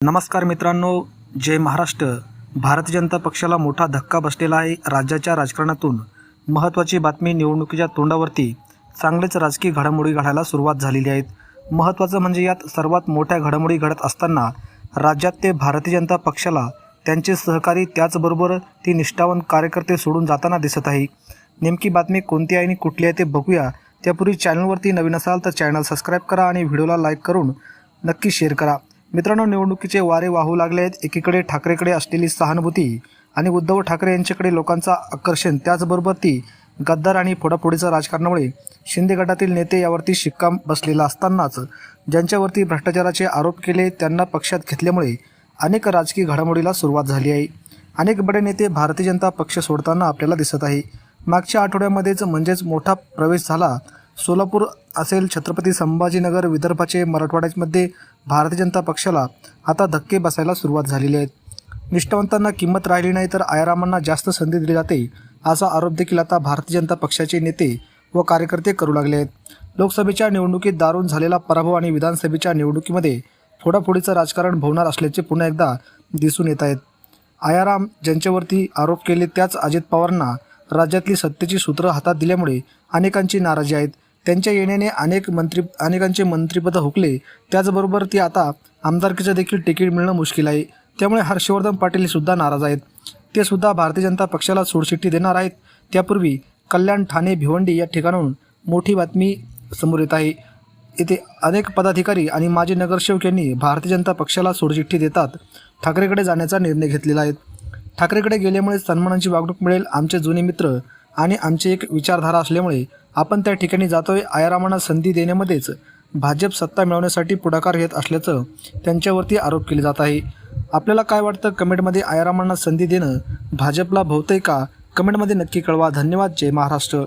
नमस्कार मित्रांनो जय महाराष्ट्र. भारतीय जनता पक्षाला मोठा धक्का बसलेला आहे राज्याच्या राजकारणातून. महत्त्वाची बातमी निवडणुकीच्या तोंडावरती चांगलेच राजकीय घडामोडी घडायला सुरुवात झालेली आहेत. महत्त्वाचं म्हणजे यात सर्वात मोठ्या घडामोडी घडत असताना राज्यात ते भारतीय जनता पक्षाला त्यांचे सहकारी त्याचबरोबर ती निष्ठावंत कार्यकर्ते सोडून जाताना दिसत आहे. नेमकी बातमी कोणती आहे आणि कुठली आहे ते बघूया. त्यापूर्वी चॅनलवरती नवीन असाल तर चॅनल सबस्क्राईब करा आणि व्हिडिओला लाईक करून नक्की शेअर करा. मित्रांनो निवडणुकीचे वारे वाहू लागले आहेत. एकीकडे ठाकरेकडे असलेली सहानुभूती आणि उद्धव ठाकरे यांच्याकडे लोकांचा आकर्षण. त्याचबरोबर ती गद्दार आणि फोडाफोडीच्या राजकारणामुळे शिंदे गटातील नेते यावरती शिक्काम बसलेला असतानाच ज्यांच्यावरती भ्रष्टाचाराचे आरोप केले त्यांना पक्षात घेतल्यामुळे अनेक राजकीय घडामोडीला सुरुवात झाली आहे. अनेक बडे नेते भारतीय जनता पक्ष सोडताना आपल्याला दिसत आहे. मागच्या आठवड्यामध्येच म्हणजेच मोठा प्रवेश झाला सोलापूर असेल छत्रपती संभाजीनगर विदर्भाचे मराठवाड्यामध्ये भारतीय जनता पक्षाला आता धक्के बसायला सुरुवात झालेली आहे निष्ठावंतांना किंमत राहिली नाही तर आयारामांना जास्त संधी दिली जाते असा आरोप देखील आता भारतीय जनता पक्षाचे नेते व कार्यकर्ते करू लागले आहेत. लोकसभेच्या निवडणुकीत दारून झालेला पराभव आणि विधानसभेच्या निवडणुकीमध्ये फोडाफोडीचं राजकारण भोवणार असल्याचे पुन्हा एकदा दिसून येत आहेत. आयाराम ज्यांच्यावरती आरोप केले त्याच अजित पवारांना राज्यातली सत्तेची सूत्र हातात दिल्यामुळे अनेकांची नाराजी आहेत. त्यांच्या येण्याने अनेक मंत्री अनेकांचे मंत्रिपदं हुकले. त्याचबरोबर ती आता आमदारकीचं देखील तिकीट मिळणं मुश्किल आहे. त्यामुळे हर्षवर्धन पाटील सुद्धा नाराज आहेत. ते सुद्धा भारतीय जनता पक्षाला सोडचिठ्ठी देणार आहेत. त्यापूर्वी कल्याण ठाणे भिवंडी या ठिकाणाहून मोठी बातमी समोर येत आहे. येथे अनेक पदाधिकारी आणि माजी नगरसेवक यांनी भारतीय जनता पक्षाला सोडचिठ्ठी देतात ठाकरेकडे जाण्याचा निर्णय घेतलेला आहे. ठाकरेकडे गेल्यामुळे सन्मानाची वागणूक मिळेल आमचे जुने मित्र आणि आमची एक विचारधारा असल्यामुळे आपण त्या ठिकाणी जातोय. आयारामांना संधी देण्यामध्येच भाजप सत्ता मिळवण्यासाठी पुढाकार घेत असल्याचं त्यांच्यावरती आरोप केले जात आहे. आपल्याला काय वाटतं? कमेंटमध्ये आयारामांना संधी देणं भाजपला भोवतंय का? कमेंटमध्ये नक्की कळवा. धन्यवाद. जय महाराष्ट्र.